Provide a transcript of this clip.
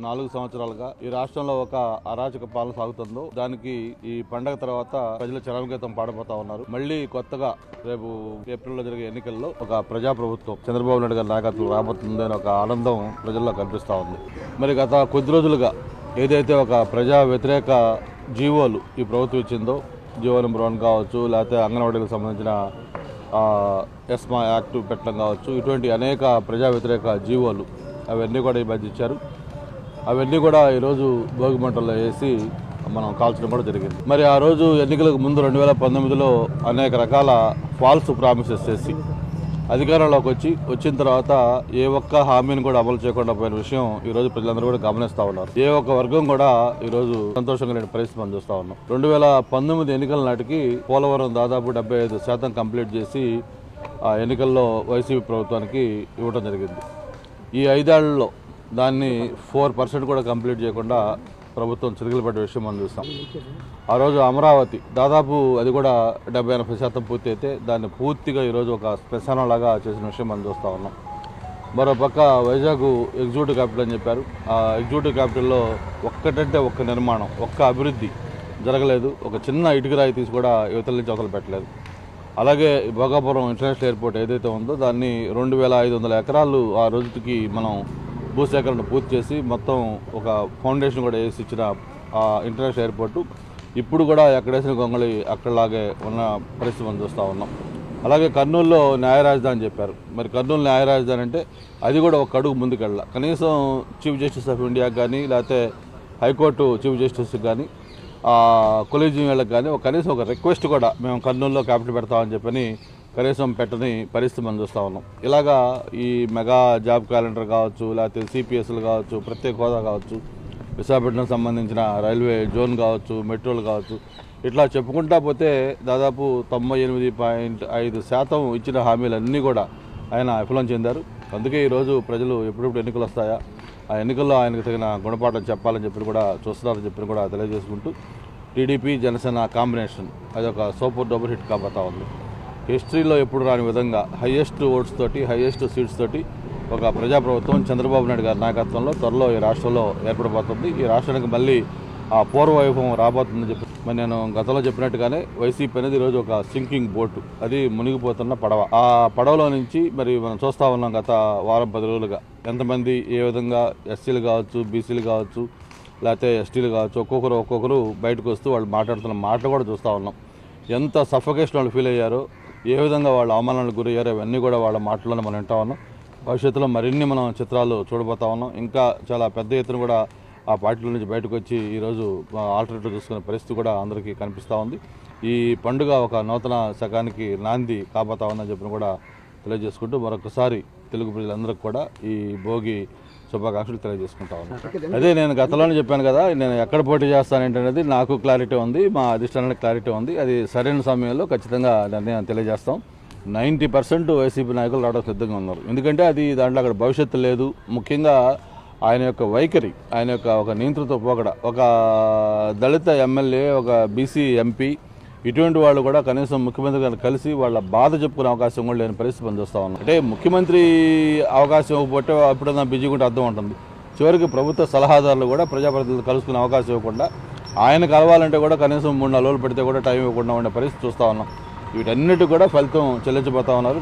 నాలుగు సంవత్సరాలుగా ఈ రాష్ట్రంలో ఒక అరాచక పాలన సాగుతుందో దానికి ఈ పండగ తర్వాత ప్రజలు చరమగీతం పాడబోతా ఉన్నారు. మళ్ళీ కొత్తగా రేపు ఏప్రిల్లో జరిగే ఎన్నికల్లో ఒక ప్రజాప్రభుత్వం చంద్రబాబు నాయుడు గారి నాయకత్వం రాబోతుంది ఒక ఆనందం ప్రజల్లో కనిపిస్తూ ఉంది. మరి గత కొద్ది రోజులుగా ఏదైతే ఒక ప్రజా వ్యతిరేక జీవోలు ఈ ప్రభుత్వం ఇచ్చిందో జీవో నెంబర్ వన్ కావచ్చు లేకపోతే అంగన్వాడీలకు సంబంధించిన ఎస్మా యాక్ట్ పెట్టడం కావచ్చు ఇటువంటి అనేక ప్రజా వ్యతిరేక జీవోలు అవన్నీ కూడా ఈ మధ్య ఇచ్చారు. అవన్నీ కూడా ఈరోజు భోగి మంటల్లో వేసి మనం కాల్చడం కూడా జరిగింది. మరి ఆ రోజు ఎన్నికలకు ముందు రెండు వేల పంతొమ్మిదిలో అనేక రకాల ఫాల్స్ ప్రామిసెస్ చేసి అధికారంలోకి వచ్చి వచ్చిన తర్వాత ఏ ఒక్క హామీని కూడా అమలు చేయకుండా పోయిన విషయం ఈరోజు ప్రజలందరూ కూడా గమనిస్తూ ఉన్నారు. ఏ ఒక్క వర్గం కూడా ఈరోజు సంతోషంగా లేని పరిస్థితి మనం చూస్తూ ఉన్నాం. రెండు వేల పంతొమ్మిది ఎన్నికల నాటికి పోలవరం దాదాపు డెబ్బై ఐదు శాతం కంప్లీట్ చేసి ఆ ఎన్నికల్లో వైసీపీ ప్రభుత్వానికి ఇవ్వడం జరిగింది. ఈ ఐదేళ్ళలో దాన్ని ఫోర్ పర్సెంట్ కూడా కంప్లీట్ చేయకుండా ప్రభుత్వం చిరుగులు పడ్డ విషయం మనం చూస్తాం. ఆ రోజు అమరావతి దాదాపు అది కూడా డెబ్బై ఎనభై శాతం పూర్తి అయితే దాన్ని పూర్తిగా ఈరోజు ఒక శ్మశానం లాగా చేసిన విషయం మనం చూస్తూ ఉన్నాం. మరో పక్క వైజాగ్ ఎగ్జిక్యూటివ్ క్యాపిటల్ అని చెప్పారు. ఆ ఎగ్జిక్యూటివ్ క్యాపిటల్లో ఒక్కటంటే ఒక్క నిర్మాణం ఒక్క అభివృద్ధి జరగలేదు. ఒక చిన్న ఇటుకరాయి తీసి కూడా యువతల నుంచి అవతల పెట్టలేదు. అలాగే భోగాపురం ఇంటర్నేషనల్ ఎయిర్పోర్ట్ ఏదైతే ఉందో దాన్ని రెండు వేల ఐదు వందల ఎకరాలు ఆ రోజుకి మనం భూసేకరణ పూర్తి చేసి మొత్తం ఒక ఫౌండేషన్ కూడా వేసి ఇచ్చిన ఆ ఇంటర్నేషనల్ ఎయిర్పోర్టు. ఇప్పుడు కూడా ఎక్కడేసిన గొంగళి అక్కడలాగే ఉన్న పరిస్థితి మనం చూస్తూ ఉన్నాం. అలాగే కర్నూలులో న్యాయ రాజధాని చెప్పారు. మరి కర్నూలు న్యాయ రాజధాని అంటే అది కూడా ఒక అడుగు ముందుకెళ్ళాలి. కనీసం చీఫ్ జస్టిస్ ఆఫ్ ఇండియాకి కానీ లేకపోతే హైకోర్టు చీఫ్ జస్టిస్కి కానీ కొలీజియం వాళ్ళకి కానీ ఒక కనీసం ఒక రిక్వెస్ట్ కూడా మేము కర్నూలులో క్యాపిటల్ పెడతామని చెప్పని కనీసం పెట్టని పరిస్థితి మనం చూస్తూ ఉన్నాం. ఇలాగా ఈ మెగా జాబ్ క్యాలెండర్ కావచ్చు లేకపోతే సిపిఎస్లు కావచ్చు ప్రత్యేక హోదా కావచ్చు విశాఖపట్నం సంబంధించిన రైల్వే జోన్ కావచ్చు మెట్రోలు కావచ్చు ఇట్లా చెప్పుకుంటా పోతే దాదాపు తొంభై ఎనిమిది పాయింట్ ఐదు శాతం ఇచ్చిన హామీలన్నీ కూడా ఆయన విఫలం చెందారు. అందుకే ఈరోజు ప్రజలు ఎప్పుడెప్పుడు ఎన్నికలు వస్తాయా ఆ ఎన్నికల్లో ఆయనకు తగిన గుణపాఠం చెప్పాలని చెప్పి కూడా చూస్తున్నారని చెప్పి కూడా తెలియజేసుకుంటూ టీడీపీ జనసేన కాంబినేషన్ అది ఒక సూపర్ డబుల్ హిట్ కాబోతా ఉంది. హిస్టరీలో ఎప్పుడు రాని విధంగా హయ్యెస్ట్ ఓట్స్ తోటి హైయెస్ట్ సీట్స్ తోటి ఒక ప్రజాప్రభుత్వం చంద్రబాబు నాయుడు గారి నాయకత్వంలో త్వరలో ఈ రాష్ట్రంలో ఏర్పడబోతుంది. ఈ రాష్ట్రానికి మళ్ళీ ఆ పూర్వ వైభవం రాబోతుందని చెప్పి మరి నేను గతంలో చెప్పినట్టుగానే వైసీపీ అనేది ఈరోజు ఒక సింకింగ్ బోటు. అది మునిగిపోతున్న పడవ. ఆ పడవలో నుంచి మరి మనం చూస్తా ఉన్నాం గత వారం పది రోజులుగా ఎంతమంది ఏ విధంగా ఎస్సీలు కావచ్చు బీసీలు కావచ్చు లేకపోతే ఎస్టీలు కావచ్చు ఒక్కొక్కరు ఒక్కొక్కరు బయటకు వస్తూ వాళ్ళు మాట్లాడుతున్న మాటలు కూడా చూస్తూ ఉన్నాం. ఎంత సఫకేషన్ వాళ్ళు ఫీల్ అయ్యారో ఏ విధంగా వాళ్ళు అవమానాలకు గురయ్యారో ఇవన్నీ కూడా వాళ్ళ మాటల్లోనే మనం వింటా ఉన్నాం. భవిష్యత్తులో మరిన్ని మనం చిత్రాలు చూడబోతా ఉన్నాం. ఇంకా చాలా పెద్ద ఎత్తున కూడా ఆ పార్టీల నుంచి బయటకు వచ్చి ఈరోజు ఆల్టర్నేటివ్ చూసుకునే పరిస్థితి కూడా అందరికీ కనిపిస్తూ ఉంది. ఈ పండుగ ఒక నూతన శకానికి నాంది కాబోతా ఉందని చెప్పిన కూడా తెలియజేసుకుంటూ మరొకసారి తెలుగు ప్రజలందరికీ కూడా ఈ భోగి శుభాకాంక్షలు తెలియజేసుకుంటా ఉన్నాను. అదే నేను గతంలోనే చెప్పాను కదా నేను ఎక్కడ పోటీ చేస్తానంటే నాకు క్లారిటీ ఉంది మా అధిష్టానానికి క్లారిటీ ఉంది. అది సరైన సమయంలో ఖచ్చితంగా నిర్ణయం తెలియజేస్తాం. నైంటీ పర్సెంట్ వైసీపీ నాయకులు రావడం సిద్ధంగా ఉన్నారు. ఎందుకంటే అది దాంట్లో అక్కడ భవిష్యత్తు లేదు. ముఖ్యంగా ఆయన యొక్క వైఖరి ఆయన యొక్క ఒక నియంత్రిత పోకడ. ఒక దళిత ఎమ్మెల్యే ఒక బీసీ ఎంపీ ఇటువంటి వాళ్ళు కూడా కనీసం ముఖ్యమంత్రి గారిని కలిసి వాళ్ళ బాధ చెప్పుకునే అవకాశం కూడా లేని పరిస్థితి పనిచేస్తా ఉన్నాం. అంటే ముఖ్యమంత్రి అవకాశం ఇవ్వకపోతే అప్పుడన్నా బిజీగా ఉంటే అర్థం ఉంటుంది. చివరికి ప్రభుత్వ సలహాదారులు కూడా ప్రజాప్రతినిధులు కలుసుకునే అవకాశం ఇవ్వకుండా ఆయన కలవాలంటే కూడా కనీసం మూడు నాలుగు రోజులు పెడితే కూడా టైం ఇవ్వకుండా ఉండే పరిస్థితి చూస్తా ఉన్నాం. వీటన్నిటి కూడా ఫలితం చెల్లించబోతా ఉన్నారు.